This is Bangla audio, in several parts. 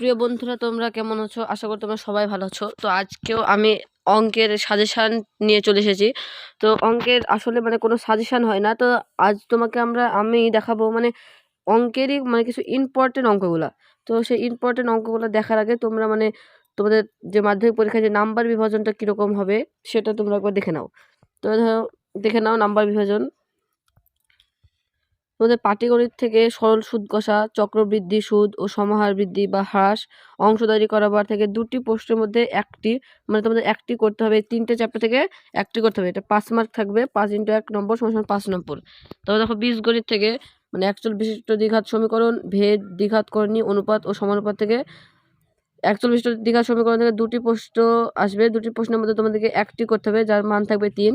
প্রিয় বন্ধুরা, তোমরা কেমন আছো? আশা করি তোমরা সবাই ভালো আছো। তো আজকেও আমি অঙ্কের সাজেশান নিয়ে চলে এসেছি। তো অঙ্কের আসলে মানে কোনো সাজেশান হয় না। তো আজ তোমাকে আমরা, আমি দেখাবো মানে অঙ্কেরই মানে কিছু ইম্পর্টেন্ট অঙ্কগুলা। তো সেই ইম্পর্টেন্ট অঙ্কগুলো দেখার আগে তোমরা মানে তোমাদের যে মাধ্যমিক পরীক্ষায় যে নাম্বার বিভাজনটা কীরকম হবে, সেটা তোমরা একবার দেখে নাও। তো ধরো, দেখে নাও নাম্বার বিভাজন। তোমাদের পাটিগণিত থেকে সরল সুদ কষা, চক্রবৃদ্ধি সুদ ও সমাহার বৃদ্ধি বা হ্রাস অংশদারি করাবার থেকে দুটি প্রশ্নের মধ্যে একটি মানে তোমাদের একটি করতে হবে তিনটে চ্যাপ্টার থেকে একটি করতে হবে। এটা পাঁচ মার্ক থাকবে, পাঁচ ইন্টু এক নম্বর সমান পাঁচ নম্বর। তবে দেখো বিশ বীজগণিত থেকে মানে একচল বিশিষ্ট দ্বিঘাত সমীকরণ, ভেদ, দ্বিঘাত করণী, অনুপাত ও সমানুপাত থেকে একচল বিশিষ্ট দ্বিঘাত সমীকরণ থেকে দুটি প্রশ্ন আসবে। দুটি প্রশ্নের মধ্যে তোমাদেরকে একটি করতে হবে, যার মান থাকবে তিন।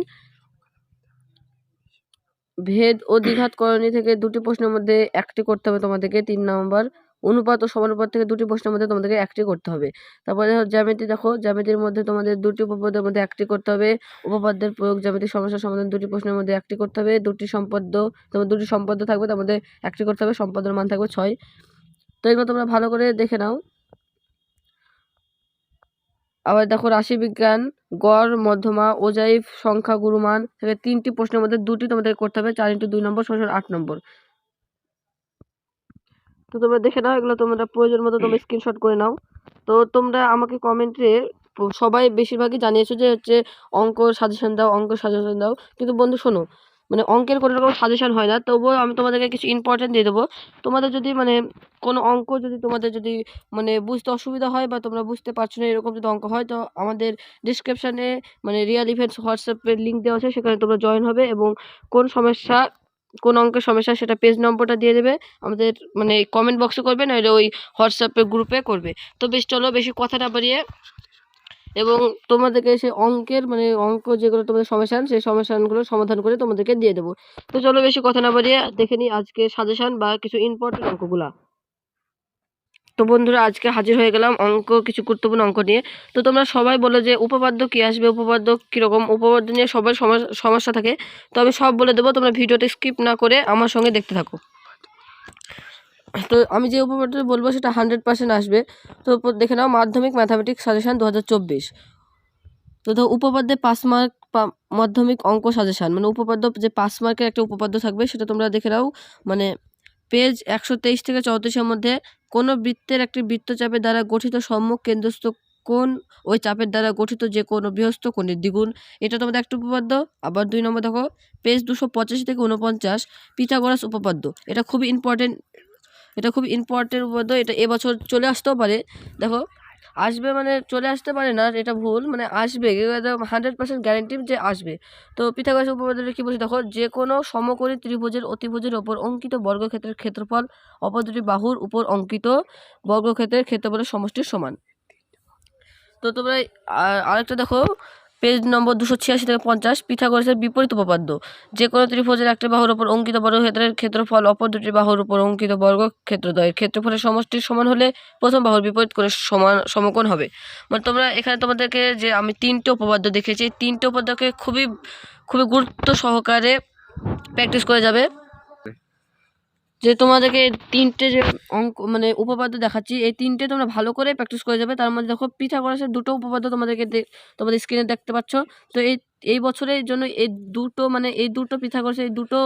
ভেদ ও দ্বিঘাত করণী থেকে দুটি প্রশ্নের মধ্যে একটি করতে হবে তোমাদেরকে, তিন নম্বর অনুপাত ও সমানুপাত থেকে দুটি প্রশ্নের মধ্যে তোমাদেরকে একটি করতে হবে। তারপরে জ্যামিতি দেখো, জ্যামিতির মধ্যে তোমাদের দুটি উপপাদ্যের মধ্যে একটি করতে হবে, উপপাদ্যের প্রয়োগ জ্যামিতিক সমস্যা সমাধান দুটি প্রশ্নের মধ্যে একটি করতে হবে, দুটি সম্পদ্য তোমার দুটি সম্পদ্য থাকবে তার মধ্যে একটি করতে হবে, সম্পদের মান থাকবে ছয়। তো এগুলো তোমরা ভালো করে দেখে নাও। আবার দেখো রাশিবিজ্ঞান, গড়, মধ্যমা ওজাইফ সংখ্যা, গুরুমান থেকে তিনটি প্রশ্নের মধ্যে দুটি তোমাদের করতে হবে, চার ইন্টু দুই নম্বর সমান আট নম্বর। তো তোমরা দেখে নাও, এগুলো তোমরা প্রয়োজন মতো তোমরা স্ক্রিনশট করে নাও। তো তোমরা আমাকে কমেন্টে সবাই বেশিরভাগই জানিয়েছো যে হচ্ছে অঙ্ক সাজেশন দাও, অঙ্ক সাজেশন দাও। কিন্তু বন্ধু শোনো মানে অঙ্কের কোনো রকম সাজেশন হয় না। তবুও আমি তোমাদেরকে কিছু ইম্পর্টেন্ট দিয়ে দেবো। তোমাদের যদি মানে কোনো অঙ্ক যদি তোমাদের যদি মানে বুঝতে অসুবিধা হয় বা তোমরা বুঝতে পারছ না এরকম যদি অঙ্ক হয়, তো আমাদের ডিসক্রিপশানে মানে রিয়াল ইভেন্টস হোয়াটসঅ্যাপের লিঙ্ক দেওয়া আছে, সেখানে তোমরা জয়েন হবে এবং কোন সমস্যা, কোন অঙ্কের সমস্যা সেটা পেজ নম্বরটা দিয়ে দেবে। আমাদের মানে কমেন্ট বক্সে করবে না ওই হোয়াটসঅ্যাপের গ্রুপে করবে। তো বেশ, চলো বেশি কথা না বাড়িয়ে এবং তোমাদেরকে সেই অঙ্কের মানে অঙ্ক যেগুলো তোমাদের সমস্যান সেই সমস্যানগুলো সমাধান করে তোমাদেরকে দিয়ে দেবো। তো চলো বেশি কথা না বাড়িয়ে দেখে নিই আজকে সাজেশান বা কিছু ইম্পর্টেন্ট অঙ্কগুলা। তো বন্ধুরা, আজকে হাজির হয়ে গেলাম অঙ্ক, কিছু গুরুত্বপূর্ণ অঙ্ক নিয়ে। তো তোমরা সবাই বলো যে উপপাদ্য কী আসবে, উপপাদ্য কীরকম? উপপাদ্য নিয়ে সবার সমস- সমস্যা থাকে। তো আমি সব বলে দেবো, তোমরা ভিডিওটা স্কিপ না করে আমার সঙ্গে দেখতে থাকো। তো আমি যে উপপাদ্য বলব সেটা হান্ড্রেড পার্সেন্ট আসবে। তো দেখে নাও, মাধ্যমিক ম্যাথামেটিক্স সাজেশান দু হাজার চব্বিশ। তো ধর উপপাদ্যে পাঁচ মার্ক মাধ্যমিক অঙ্ক সাজেশান মানে উপপাদ্য যে পাঁচ মার্কের একটা উপপাদ্য থাকবে, সেটা তোমরা দেখে নাও মানে পেজ একশো তেইশ থেকে চৌত্রিশের মধ্যে কোনো বৃত্তের একটি বৃত্তচাপের দ্বারা গঠিত সম্মুখ কেন্দ্রস্থ কোন ওই চাপের দ্বারা গঠিত যে কোনো বৃহস্ত কোণের দ্বিগুণ। এটা তোমাদের একটা উপপাদ্য, আবার দুই নম্বর দেখো পেজ দুশো পঁচাশি থেকে উনপঞ্চাশ পিথাগোরাস উপপাদ্য। এটা খুবই ইম্পর্টেন্ট এটা খুব ইম্পর্টেন্ট উপপাদ্য এটা এবছর চলে আসতেও পারে। দেখো, আসবে মানে চলে আসতে পারে না, এটা ভুল মানে আসবে হান্ড্রেড পার্সেন্ট গ্যারেন্টি যে আসবে। তো পিথাগোরাস উপপাদ্যটা কী বলছে? দেখো, যে কোনো সমকোণী ত্রিভুজের অতিভুজের ওপর অঙ্কিত বর্গক্ষেত্রের ক্ষেত্রফল, অপর বাহুর উপর অঙ্কিত বর্গক্ষেত্রের ক্ষেত্রফলের সমষ্টির সমান। তো তোমরা আরেকটা দেখো পেজ নম্বর দুশো ছিয়াশি থেকে পঞ্চাশ, পিথাগোরাসের বিপরীত উপপাদ্য। যে কোনো ত্রিভুজের একটি বাহুর উপর অঙ্কিত বর্গক্ষেত্রের ক্ষেত্রফল, অপর দুটি বাহুর উপর অঙ্কিত বর্গ বর্গক্ষেত্রদ্বয়ের ক্ষেত্রফলের সমষ্টির সমান হলে প্রথম বাহুর বিপরীত করে সমান, সমকোণ হবে। মানে তোমরা এখানে তোমাদেরকে যে আমি তিনটে উপপাদ্য দেখেছি তিনটে উপপাদ্যকে খুবই খুবই গুরুত্ব সহকারে প্র্যাকটিস করে যাবে। যে তোমাদেরকে তিনটে যে অঙ্ক মানে উপপাদ্য দেখাচ্ছি, এই তিনটে তোমরা ভালো করে প্র্যাকটিস করে যাবে। তার মধ্যে দেখো পিথাগোরাসের দুটো উপপাদ্য তোমাদেরকে তোমাদের স্ক্রিনে দেখতে পাচ্ছ। তো এই এই বছরের জন্য এই দুটো মানে এই দুটো পিথাগোরাসের এই দুটো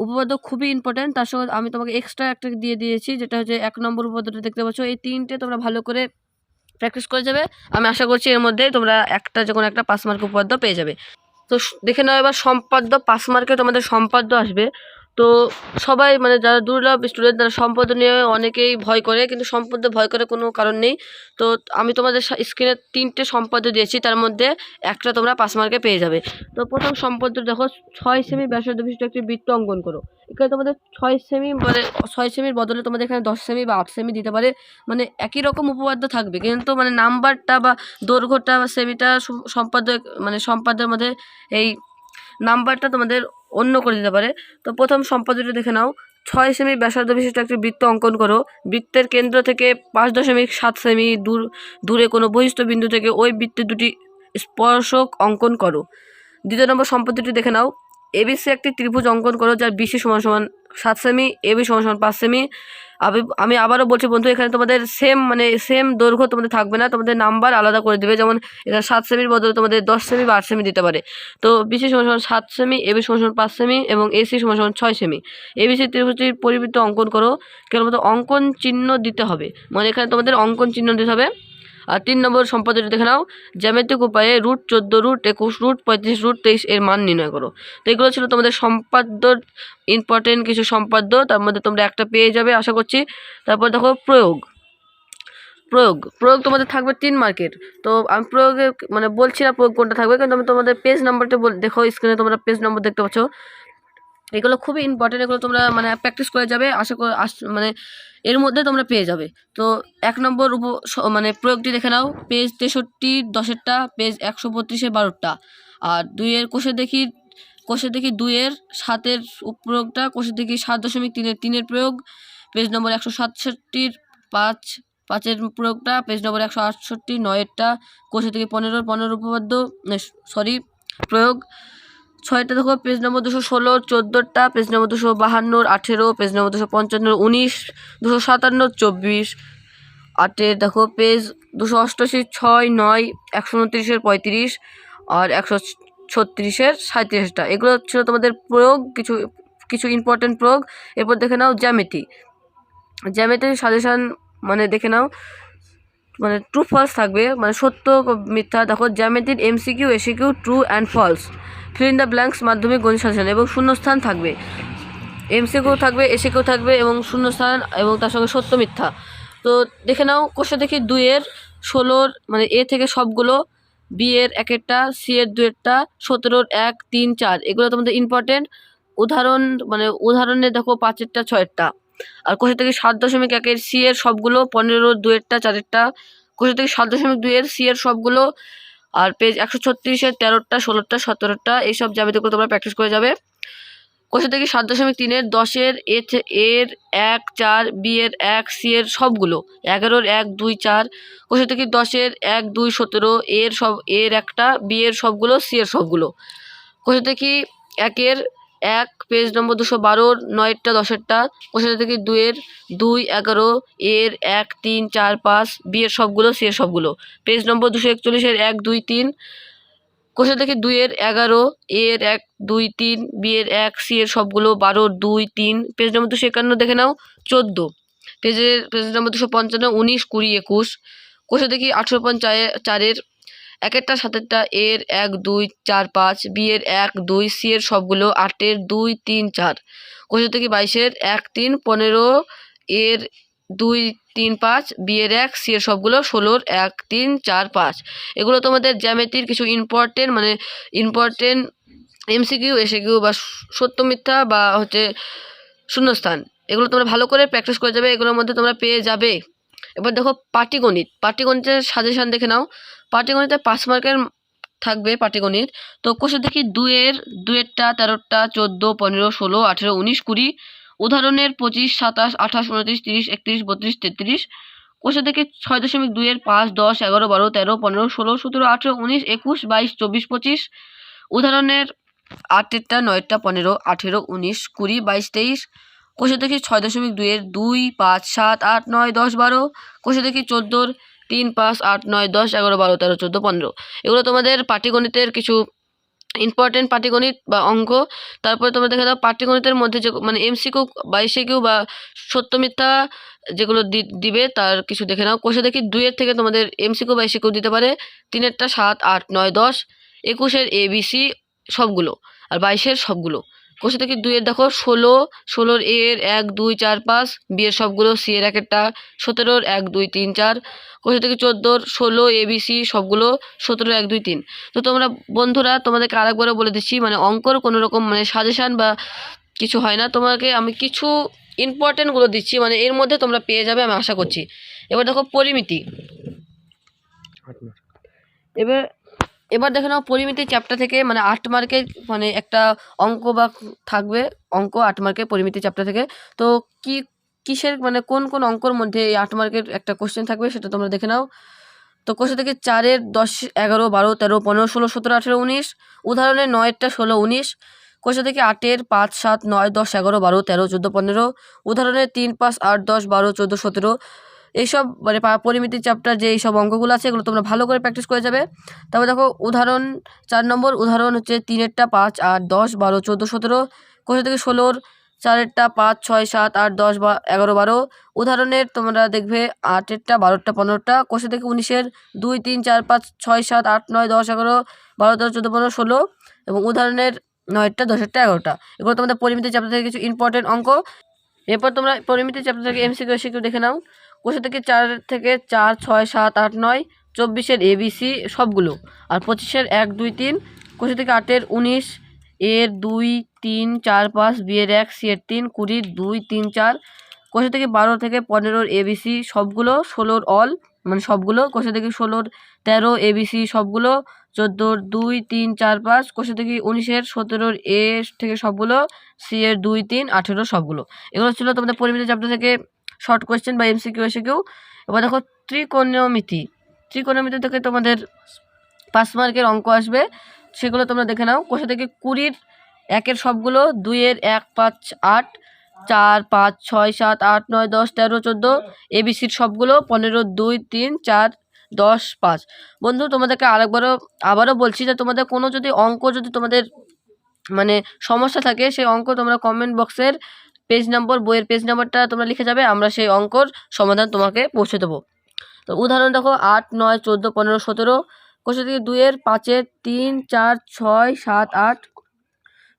উপপাদ্য খুবই ইম্পর্ট্যান্ট তার সঙ্গে আমি তোমাকে এক্সট্রা একটা দিয়ে দিয়েছি, যেটা হচ্ছে এক নম্বর উপপাদ্যটা দেখতে পাচ্ছ। এই তিনটে তোমরা ভালো করে প্র্যাকটিস করে যাবে। আমি আশা করছি এর মধ্যে তোমরা একটা যে কোনো একটা পাঁচ মার্ক উপপাদ্য পেয়ে যাবে। তো দেখে নাও এবার সম্পাদ্য, পাঁচ মার্কে তোমাদের সম্পাদ্য আসবে। তো সবাই মানে যারা দুর্লভ স্টুডেন্ট তারা সম্পদ নিয়ে অনেকেই ভয় করে, কিন্তু সম্পদ ভয় করে কোনো কারণ নেই। তো আমি তোমাদের স্ক্রিনে তিনটে সম্পদ দিয়েছি, তার মধ্যে একটা তোমরা পাঁচ মার্কে পেয়ে যাবে। তো প্রথম সম্পদ দেখো, ছয় সেমি ব্যাসার্ধ বিশিষ্ট একটি বৃত্ত অঙ্কন করো। এখানে তোমাদের ছয় সেমি মানে ছয় সেমির বদলে তোমাদের এখানে দশ সেমি বা আট সেমি দিতে পারে। মানে একই রকম উপপাদ্য থাকবে, কিন্তু মানে নাম্বারটা বা দৈর্ঘ্যটা বা সেমিটা সম- সম্পাদক মানে সম্পাদের মধ্যে এই নাম্বারটা তোমাদের অন্য করে দিতে পারে। তো প্রথম সম্পাদ্যটা দেখে নাও। ছয় সেমি ব্যাসার্ধ বিশিষ্ট একটি বৃত্ত অঙ্কন করো। বৃত্তের কেন্দ্র থেকে পাঁচ দশমিক সাত সেমি দূর, দূরে কোনো বহিস্থ বিন্দু থেকে ওই বৃত্তের দুটি স্পর্শক অঙ্কন করো। দ্বিতীয় নম্বর সম্পত্তিটি দেখে নাও। এবিসি একটি ত্রিভুজ অঙ্কন করো, যার বিসি সমান সমান সাত সেমি, এ বি সমান সমান পাঁচ সেমি। আমি আমি আবারও বলছি বন্ধু, এখানে তোমাদের সেম মানে সেম দৈর্ঘ্য তোমাদের থাকবে না, তোমাদের নাম্বার আলাদা করে দেবে, যেমন এখানে সাত সেমির বদলে তোমাদের দশ সেমি বা আট সেমি দিতে পারে। তো বিসি সমান সাত সেমি এবি সমান পাঁচ সেমি এবং এসি সমান ছয় সেমি এবিসি ত্রিভুজটির পরিবৃত্ত অঙ্কন করো, কেবলমাত্র অঙ্কন চিহ্ন দিতে হবে। মানে এখানে তোমাদের অঙ্কন চিহ্ন দিতে হবে। আর তিন নম্বর সম্পাদ্যটি দেখে নাও। জ্যামিতিক উপায়ে রুট চোদ্দ, রুট একুশ, রুট পঁয়ত্রিশ, রুট তেইশ এর মান নির্ণয় করো। তো এগুলো ছিল তোমাদের সম্পাদ্য ইম্পর্টেন্ট কিছু সম্পাদ্য, তার মধ্যে তোমরা একটা পেয়ে যাবে আশা করছি। তারপর দেখো প্রয়োগ। প্রয়োগ। প্রয়োগ তোমাদের থাকবে তিন মার্কের। তো আমি প্রয়োগে মানে বলছি না প্রয়োগ কোনটা থাকবে, কিন্তু আমি তোমাদের পেজ নাম্বারটা বল দেখো স্ক্রিনে তোমরা পেজ নম্বর দেখতে পাচ্ছ। এগুলো খুবই ইম্পর্টেন্ট এগুলো তোমরা মানে প্র্যাকটিস করে যাবে, আশা করে মানে এর মধ্যে তোমরা পেয়ে যাবে। তো এক নম্বর উপ মানে প্রয়োগটি দেখে নাও পেজ তেষট্টি, দশেরটা পেজ একশো বত্রিশের বারোটা আর দুইয়ের কোষে দেখি কোষে দেখি দুইয়ের, সাতের প্রয়োগটা কোষে দেখি সাত দশমিক তিনের তিনের প্রয়োগ পেজ নম্বর একশো সাতষট্টির পাঁচ, পাঁচের প্রয়োগটা পেজ নম্বর একশো আটষট্টি, নয়েরটা কোষে থেকে পনেরোর পনেরো উপপাদ্য সরি প্রয়োগ। ছয়টা দেখো পেজ নম্বর দুশো ষোলো, চোদ্দোটা পেজ নম্বর দুশো বাহান্নর আঠেরো পেজ নম্বর দুশো পঞ্চান্ন উনিশ, দুশো সাতান্ন চব্বিশ আটের দেখো পেজ দুশো অষ্টআশি, ছয়, নয়, একশো উনত্রিশের পঁয়ত্রিশ আর একশো ছত্রিশের সাঁত্রিশটা এগুলো ছিল তোমাদের প্রয়োগ, কিছু কিছু ইম্পর্টেন্ট প্রয়োগ। এরপর দেখে নাও জ্যামিতি। জ্যামিতির সাজেশান মানে দেখে নাও মানে ট্রু ফলস থাকবে মানে সত্য মিথ্যা। দেখো, জ্যামিতির MCQ SAQ true and false fill in the blanks মাধ্যমিক গণিত এবং শূন্যস্থান থাকবে। এমসিকিউ থাকবে এসিকিউ থাকবে এবং শূন্যস্থান এবং তার সঙ্গে সত্য মিথ্যা। তো দেখে নাও কোষে দেখি দুইয়ের ষোলোর মানে এ থেকে সবগুলো, বি এর এক একটা সি এর দুয়েরটা সতেরোর এক, তিন, চার। এগুলো তোমাদের ইম্পর্টেন্ট উদাহরণ মানে উদাহরণে দেখো পাঁচেরটা ছয়েরটা আর কোষে থেকে সাত দশমিক একের সি এর সবগুলো, পনেরো দুয়েরটা চারেরটা কোষে থেকে সাত দশমিক দুইয়ের সি এর সবগুলো আর পেজ একশো ছত্রিশের তেরোটা, ষোলোটা, সতেরোটা, এইসব জ্যামিতিগুলো তোমরা প্র্যাকটিস করে যাবে। কোশ্চেন থেকে সাত দশমিক তিনের, দশের এর, এক, চার বি এর এক সি এর সবগুলো। এগারোর এক, দুই, চার। কোশ্চেন থেকে দশের এক, দুই, সতেরো, এর সব, এর একটা বি এর সবগুলো সি এর সবগুলো। কোশ্চেন থেকে একের এক, পেজ নম্বর দুশো বারোর নয়েরটা, দশেরটা কোষে থেকে দুয়ের দুই, এগারো, এর এক, তিন, চার, পাঁচ, বিয়ের সবগুলো সি এর সবগুলো। পেজ নম্বর দুশো একচল্লিশের এক, দুই, তিন কোষে থেকে দুইয়ের এগারো, এর এক, দুই, তিন, বিয়ের এক সি এর সবগুলো, বারোর দুই, তিন, পেজ নম্বর দুশো একান্ন দেখে নাও, চোদ্দ। পেজের, পেজ নম্বর দুশো পঞ্চান্ন, উনিশ, কুড়ি, একুশ। কোষে দেখি আঠেরো পয়েন্ট চারের একেরটা, সাতেরটা, এর এক, দুই, চার, পাঁচ বি এর এক, দুই, সি এর সবগুলো, আটের দুই, তিন, চার। কোষে থেকে বাইশের এক, তিন, পনেরো, এর দুই, তিন, পাঁচ বি এর এক, সি এর সবগুলো, ষোলোর এক, তিন, চার, পাঁচ। এগুলো তোমাদের জ্যামিতির কিছু ইম্পর্টেন্ট মানে ইম্পর্টেন্ট এমসিকিউ এসিকিউ বা সত্য মিথ্যা বা হচ্ছে শূন্যস্থান। এগুলো তোমরা ভালো করে প্র্যাকটিস করে যাবে, এগুলোর মধ্যে তোমরা পেয়ে যাবে। এবার দেখো পাটিগণিত। পাটিগণিতের সাজেশান দেখে নাও। পাটিগণিতে পাঁচ মার্কের থাকবে পাটিগণিত। তো কোষে দেখি দুয়ের দুয়েরটা তেরোটা চোদ্দ, পনেরো, ষোলো, আঠেরো, উনিশ, কুড়ি। উদাহরণের পঁচিশ, সাতাশ, আঠাশ, উনত্রিশ, তিরিশ, একত্রিশ, বত্রিশ, তেত্রিশ। কোষে থেকে ছয় দশমিক দুইয়ের পাঁচ, দশ, এগারো, বারো, তেরো, পনেরো, ষোলো, সতেরো, আঠেরো, উনিশ, একুশ, বাইশ, চব্বিশ, পঁচিশ। উদাহরণের আটেরটা, নয়টা, পনেরো, আঠেরো, উনিশ, কুড়ি, বাইশ, তেইশ কোষে দেখি ছয় দশমিক দুইয়ের দুই, পাঁচ, সাত, আট, নয়, দশ, বারো। কোষে দেখি চোদ্দোর তিন, পাঁচ, আট, নয়, দশ, এগারো, বারো, তেরো, চোদ্দ, পনেরো। এগুলো তোমাদের পাটিগণিতের কিছু ইম্পর্টেন্ট পাটিগণিত বা অঙ্ক। তারপরে তোমরা দেখে দাও পাটিগণিতের মধ্যে যে মানে এমসিকিউ বা এসিকিউ বা সত্য মিথ্যা যেগুলো দিবে তার কিছু দেখে নাও। কোষে দেখি দুইয়ের থেকে তোমাদের এমসিকিউ বা এসিকিউ দিতে পারে। তিনেরটা সাত, আট, নয়, দশ। একুশের এবিসি সবগুলো। আর বাইশের সবগুলো। কোষে থেকে দুইয়ের দেখো ষোলো ষোলোর এর এক দুই চার পাঁচ বিয়ের সবগুলো সি এর একেরটা সতেরোর এক দুই তিন চার কোষে থেকে চোদ্দোর ষোলো এবিসি সবগুলো সতেরো এক দুই তিন। তো তোমরা বন্ধুরা তোমাদেরকে আরেকবারও বলে দিচ্ছি মানে অঙ্কর কোনো রকম মানে সাজেশান বা কিছু হয় না। তোমাকে আমি কিছু ইম্পর্টেন্টগুলো দিচ্ছি মানে এর মধ্যে তোমরা পেয়ে যাবে আমি আশা করছি। এবার দেখো পরিমিতি। এবার এবার দেখে নাও পরিমিতি চ্যাপ্টার থেকে মানে আট মার্কের মানে একটা অঙ্ক বা থাকবে, অঙ্ক আট মার্কের পরিমিতি চ্যাপ্টার থেকে। তো কি, কিসের মানে কোন কোন অঙ্কর মধ্যে এই আট মার্কের একটা কোশ্চেন থাকবে সেটা তোমরা দেখে নাও। তো কোশ্চেন থেকে চারের দশ, এগারো, বারো, তেরো, পনেরো, ষোলো, সতেরো, আঠেরো, উনিশ, উদাহরণে নয়েরটা, ষোলো, উনিশ কোষে থেকে আটের পাঁচ, সাত, নয়, দশ, এগারো, বারো, তেরো, চোদ্দ, পনেরো উদাহরণের তিন, পাঁচ, আট, দশ, বারো, চোদ্দ, সতেরো এইসব মানে পা- পরিমিতির চ্যাপ্টার যে এইসব অঙ্কগুলো আছে, এগুলো তোমরা ভালো করে প্র্যাকটিস করে যাবে। তারপর দেখো, উদাহরণ চার নম্বর, উদাহরণ হচ্ছে তিনেরটা পাঁচ, আট, দশ, বারো, চোদ্দ, সতেরো কোষে থেকে ষোলোর চারেরটা পাঁচ, ছয়, সাত, আট, দশ, বা এগারো, বারো। উদাহরণের তোমরা দেখবে আটেরটা বারোটা পনেরোটা কোষে থেকে উনিশের দুই, তিন, চার, পাঁচ, ছয়, সাত, আট, নয়, দশ, এগারো, বারো, তেরো, চোদ্দ, পনেরো, ষোলো এবং উদাহরণের নয়টা, দশেরটা, এগারোটা। এগুলো তোমাদের পরিমিতি চ্যাপ্টার থেকে কিছু ইম্পর্টেন্ট অঙ্ক। এরপর তোমরা পরিমিতি চ্যাপ্টার থেকে এমসিকিউ এসিকিউ দেখে নাও। কোষে থেকে চার থেকে চার, ছয়, সাত, আট, নয়, চব্বিশের এবিসি সবগুলো। আর পঁচিশের এক, দুই, তিন কোষে থেকে আটের উনিশ, এর দুই, তিন, চার, পাঁচ, বিয়ের এক সি এর তিন, কুড়ির দুই, তিন, চার। কোষে থেকে বারো থেকে পনেরোর এবিসি সবগুলো, ষোলোর অল মানে সবগুলো কোষে থেকে ষোলোর তেরো এবিসি সবগুলো, চোদ্দোর দুই, তিন, চার, পাঁচ কোষে থেকে উনিশের, সতেরোর এ থেকে সবগুলো সি এর দুই, তিন, আঠেরো সবগুলো। এগুলো ছিল তোমাদের পরিমিতি চ্যাপ্টার থেকে শর্ট কোয়েশ্চেন বা এমসিকিউ এসিকিউ এবার দেখো ত্রিকোণমিতি ত্রিকোণমিতি থেকে তোমাদের পাঁচ মার্কের অঙ্ক আসবে, সেগুলো তোমরা দেখে নাও। কোষে থেকে কুড়ির একের সবগুলো, দুইয়ের এক, পাঁচ, আট, চার, পাঁচ, ছয়, সাত, আট, নয়, দশ, তেরো, চোদ্দ এবিসির সবগুলো, পনেরো, দুই, তিন, চার, দশ, পাঁচ। বন্ধু, তোমাদেরকে আরেকবারও, আবারও বলছি যে তোমাদের কোনো যদি অঙ্ক যদি তোমাদের মানে সমস্যা থাকে, সেই অঙ্ক তোমরা কমেন্ট বক্সের পেজ নম্বর বইয়ের পেজ নাম্বারটা তোমরা লিখে যাবে, আমরা সেই অঙ্কর সমাধান তোমাকে পৌঁছে দেবো। তো উদাহরণ দেখো, আট, নয়, চোদ্দ, পনেরো, সতেরো কোশ্চেন থেকে দুইয়ের, পাঁচের, তিন, চার, ছয়, সাত, আট,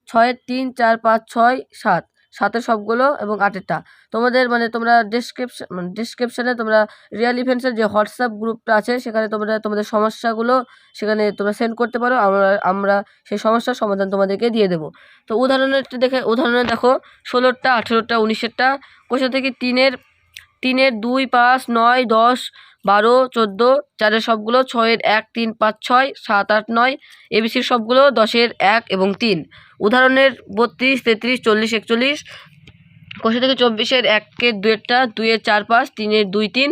ছয়ের, তিন, চার, পাঁচ, ছয়, সাত। সাতের সবগুলো এবং আটেরটা। তোমাদের মানে তোমরা ডিসক্রিপশন মানে ডিসক্রিপশানে তোমরা রিয়াল ইভেন্টসের যে হোয়াটসঅ্যাপ গ্রুপটা আছে, সেখানে তোমরা, তোমাদের সমস্যাগুলো সেখানে তোমরা সেন্ড করতে পারো, আমরা আমরা সেই সমস্যার সমাধান তোমাদেরকে দিয়ে দেবো। তো উদাহরণের দেখে, উদাহরণে দেখো, ষোলোরটা আঠেরোটা উনিশেরটা কোষা থেকে তিনের তিনের দুই, পাঁচ, নয়, দশ বারো, চোদ্দ, চারের সবগুলো, ছয়ের এক, তিন, পাঁচ, ছয়, সাত, আট, নয়, এবিসির সবগুলো দশের এক এবং তিন। উদাহরণের বত্রিশ, তেত্রিশ, চল্লিশ, একচল্লিশ কোষে থেকে চব্বিশের একের দুয়েরটা দুইয়ের চার, পাঁচ, তিনের দুই, তিন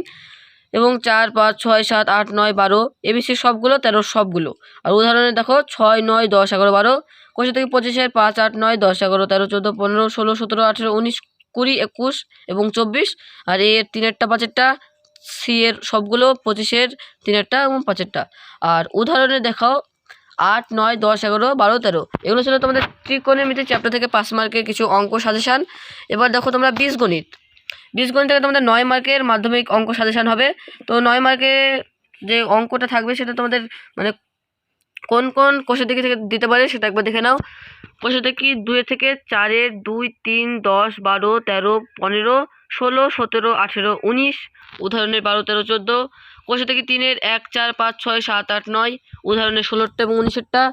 এবং চার, পাঁচ, ছয়, সাত, আট, নয়, বারো, এবিসির সবগুলো, তেরোর সবগুলো। আর উদাহরণে দেখো, ছয়, নয়, দশ, এগারো, বারো কোষে থেকে পঁচিশের পাঁচ, আট, নয়, দশ, এগারো, তেরো, চোদ্দ, পনেরো, ষোলো, সতেরো, আঠেরো, উনিশ, কুড়ি, একুশ এবং চব্বিশ। আর এর তিনেরটা, পাঁচেরটা সি এর সবগুলো পঁচিশের তিনেরটা এবং পাঁচেরটা। আর উদাহরণে দেখাও, আট, নয়, দশ, এগারো, বারো, তেরো। এগুলো ছিল তোমাদের ত্রিকোণমিতি চ্যাপ্টার থেকে পাঁচ মার্কের কিছু অঙ্ক সাজেশান এবার দেখো তোমরা বীজগণিত। বীজগণিত থেকে তোমাদের নয় মার্কের মাধ্যমিক অঙ্ক সাজেশান হবে। তো নয় মার্কে যে অঙ্কটা থাকবে সেটা তোমাদের মানে কোন কোন কোষের দিকে থেকে দিতে পারে সেটা একবার দেখে নাও। কোষে থেকে দুই থেকে চারের দুই, তিন, দশ, বারো, তেরো, পনেরো ষোলো, সতেরো, আঠেরো, উনিশ উদাহরণের বারো, তেরো, চোদ্দ কোষে থেকে তিনের এক, চার, পাঁচ, ছয়, সাত, আট, নয় উদাহরণের ষোলোরটা এবং উনিশেরটা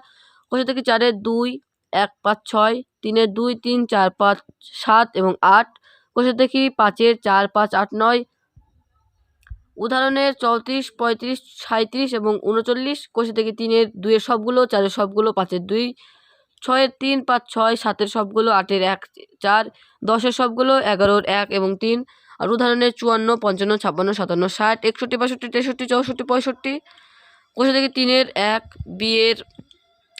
কোষে থেকে চারের দুই, এক, পাঁচ, ছয় তিনের দুই, তিন, চার, পাঁচ, সাত এবং আট কোষে থেকে পাঁচের চার, পাঁচ, আট, নয়, উদাহরণের চৌত্রিশ, পঁয়ত্রিশ সাঁত্রিশ এবং উনচল্লিশ কোষে থেকে তিনের দুইয়ের সবগুলো, চারের সবগুলো, পাঁচের দুই ছয়ের তিন, পাঁচ, ছয়, সাতের সবগুলো, আটের এক, চার, দশের সবগুলো, এগারোর এক এবং তিন। আর উদাহরণের চুয়ান্ন, পঞ্চান্ন, ছাপ্পান্ন, সাতান্ন, ষাট, একষট্টি, বাষট্টি, তেষট্টি, চৌষট্টি, পঁয়ষট্টি। কোষে থেকে তিনের এক, বিয়ের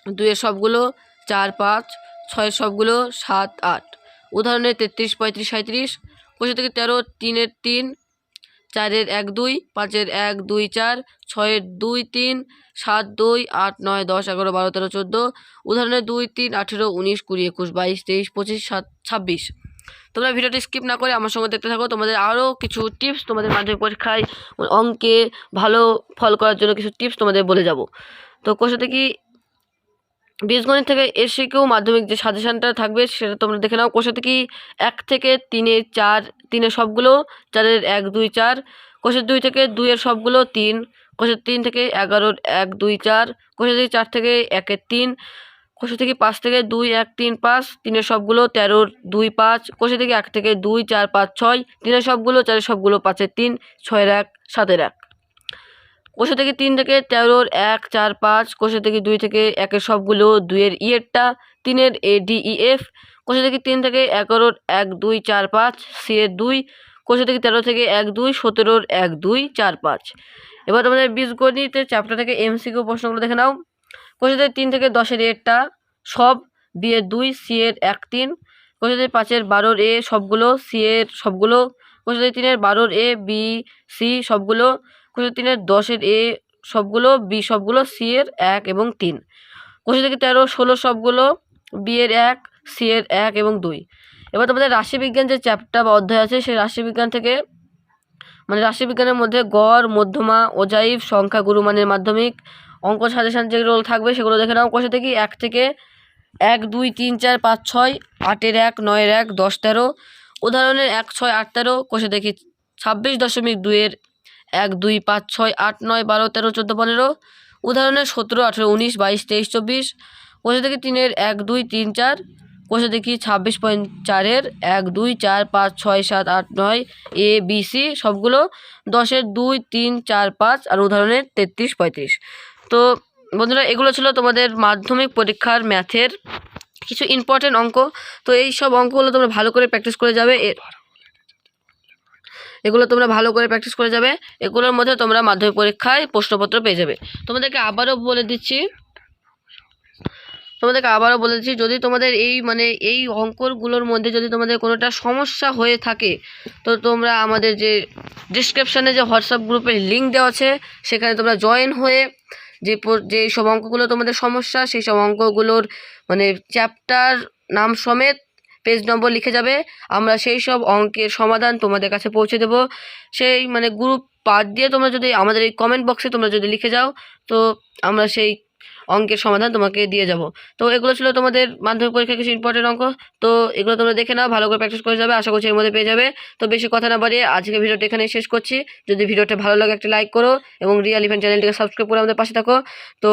দুইয়ের সবগুলো, চার, পাঁচ, ছয়ের সবগুলো, সাত, আট। উদাহরণে তেত্রিশ, পঁয়ত্রিশ সাঁত্রিশ কোষে থেকে তেরো, তিনের তিন চারের এক দুই, পাঁচের এক দুই চার, ছয়ের দুই তিন, সাত দুই, আট নয় দশ, এগারো বারো তেরো চোদ্দ, উদাহরণে দুই তিন, আঠেরো, উনিশ, কুড়ি, একুশ, বাইশ, তেইশ, পঁচিশ, সাত, ছাব্বিশ। তোমরা ভিডিওটি স্কিপ না করে আমার সঙ্গে দেখতে থাকো। তোমাদের আরও কিছু টিপস তোমাদের মাধ্যমিক পরীক্ষায় অঙ্কে ভালো ফল করার জন্য কিছু টিপস তোমাদের বলে যাব। তো কোষে থেকে বীজগণিত থেকে এসে কেউ মাধ্যমিক যে সাজেশানটা থাকবে সেটা তোমরা দেখে নাও। কোষে থেকে এক থেকে তিনের চার তিনের সবগুলো, চারের এক, দুই, চার। কোষের দুই থেকে দুইয়ের সবগুলো তিন। কোষের তিন থেকে এগারোর এক, দুই, চার। কোষের থেকে চার থেকে একের তিন। কোষে থেকে পাঁচ থেকে দুই, এক, তিন, পাঁচ। তিনের সবগুলো তেরোর দুই, পাঁচ। কোষে থেকে এক থেকে দুই, চার, পাঁচ, ছয়। তিনের সবগুলো, চারের সবগুলো পাঁচের তিন, ছয়ের এক, সাতের এক। কোষে থেকে তিন থেকে তেরোর এক, চার, পাঁচ। কোষে থেকে দুই থেকে একের সবগুলো দুইয়ের ইয়েরটা, তিনের এ ডি ই এফ কোষে থেকে তিন থেকে এগারোর এক, দুই, চার, পাঁচ, সি এর দুই, কোষে থেকে তেরো থেকে এক, দুই, সতেরোর এক, দুই, চার, পাঁচ। এবার তোমাদের বীজগণিতের চ্যাপ্টার থেকে এমসিকিউ প্রশ্নগুলো দেখে নাও। কোষে থেকে তিন থেকে দশের এরটা সব বি এর দুই সি এর এক, তিন। কোষে থেকে পাঁচের বারোর এ সবগুলো সি এর সবগুলো। কোষে দুই তিনের বারোর এ বি সি সবগুলো। কোষে তিনের দশের এ সবগুলো বি সবগুলো সি এর এক এবং তিন। কোষে থেকে তেরো, ষোলো সবগুলো বি এর এক সি এর এক এবং দুই। এবার তোমাদের রাশিবিজ্ঞান যে চ্যাপ্টার বা অধ্যায় আছে, সেই রাশিবিজ্ঞান থেকে মানে রাশিবিজ্ঞানের মধ্যে গড়, মধ্যমা ওজাইভ সংখ্যা, গুরুমানের মাধ্যমিক, অঙ্ক, সাজেশান যেগুলো থাকবে সেগুলো দেখে নাও। কোষে থেকে এক থেকে এক, দুই, তিন, চার, পাঁচ, ছয়, আটের এক, নয়ের এক, দশ, তেরো। উদাহরণের এক, ছয়, আট, তেরো। কোষে দেখি ছাব্বিশ দশমিক দুইয়ের এক, দুই, পাঁচ, ছয়, আট, নয়, বারো, তেরো, চোদ্দ, পনেরো। উদাহরণের সতেরো, আঠেরো, উনিশ, বাইশ, তেইশ, চব্বিশ। কোষে দেখি তিনের এক, দুই, তিন, চার। কোষে দেখি ছাব্বিশ পয়েন্ট চারের এক, দুই, চার, পাঁচ, ছয়, সাত, আট, নয়, এ, বি, সি সবগুলো দশের দুই, তিন, চার, পাঁচ আর উদাহরণের তেত্রিশ, পঁয়ত্রিশ। তো বন্ধুরা, এগুলো ছিল তোমাদের মাধ্যমিক পরীক্ষার ম্যাথের কিছু ইম্পর্টেন্ট অঙ্ক। তো এই সব অঙ্কগুলো তোমরা ভালো করে প্র্যাকটিস করে যাবে। এগুলো তোমরা ভালো করে প্র্যাকটিস করে যাবে। এগুলোর মধ্যে তোমরা মাধ্যমিক পরীক্ষায় প্রশ্নপত্র পেয়ে যাবে। তোমাদেরকে আবারও বলে দিচ্ছি তোমাদেরকে আবারও বলে দিচ্ছি যদি তোমাদের এই মানে এই অঙ্কগুলোর মধ্যে যদি তোমাদের কোনোটা সমস্যা হয়ে থাকে, তো তোমরা আমাদের যে ডিসক্রিপশানে যে হোয়াটসঅ্যাপ গ্রুপের লিঙ্ক দেওয়া আছে, সেখানে তোমরা জয়েন হয়ে যে যে সব অঙ্কগুলো তোমাদের সমস্যা সেই সব অঙ্কগুলোর মানে চ্যাপ্টার নাম সমেত পেজ নম্বর লিখে যাবে। আমরা সেই সব অঙ্কের সমাধান তোমাদের কাছে পৌঁছে দেবো। সেই মানে গ্রুপ বাদ দিয়ে তোমরা যদি আমাদের এই কমেন্ট বক্সে তোমরা যদি লিখে যাও, তো আমরা সেই অঙ্কের সমাধান তোমাকে দিয়ে যাব। তো এগুলো ছিল তোমাদের মাধ্যমিক পরীক্ষার কিছু ইম্পর্টেন্ট অঙ্ক। তো এগুলো তোমরা দেখে নাও, ভালো করে প্র্যাকটিস করে যাবে, আশা করছি এর মধ্যে পেয়ে যাবে। তো বেশি কথা না বাড়িয়ে আজকে ভিডিওটা এখানেই শেষ করছি। যদি ভিডিওটা ভালো লাগে একটা লাইক করো এবং রিয়াল ইভেন্ট চ্যানেলটিকে সাবস্ক্রাইব করে আমাদের পাশে থাকো। তো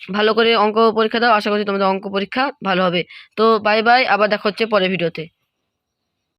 ভালো করে অঙ্ক পরীক্ষা দাও, আশা করছি তোমাদের অঙ্ক পরীক্ষা ভালো হবে। তো বাই বাই আবার দেখা হচ্ছে পরের ভিডিওতে।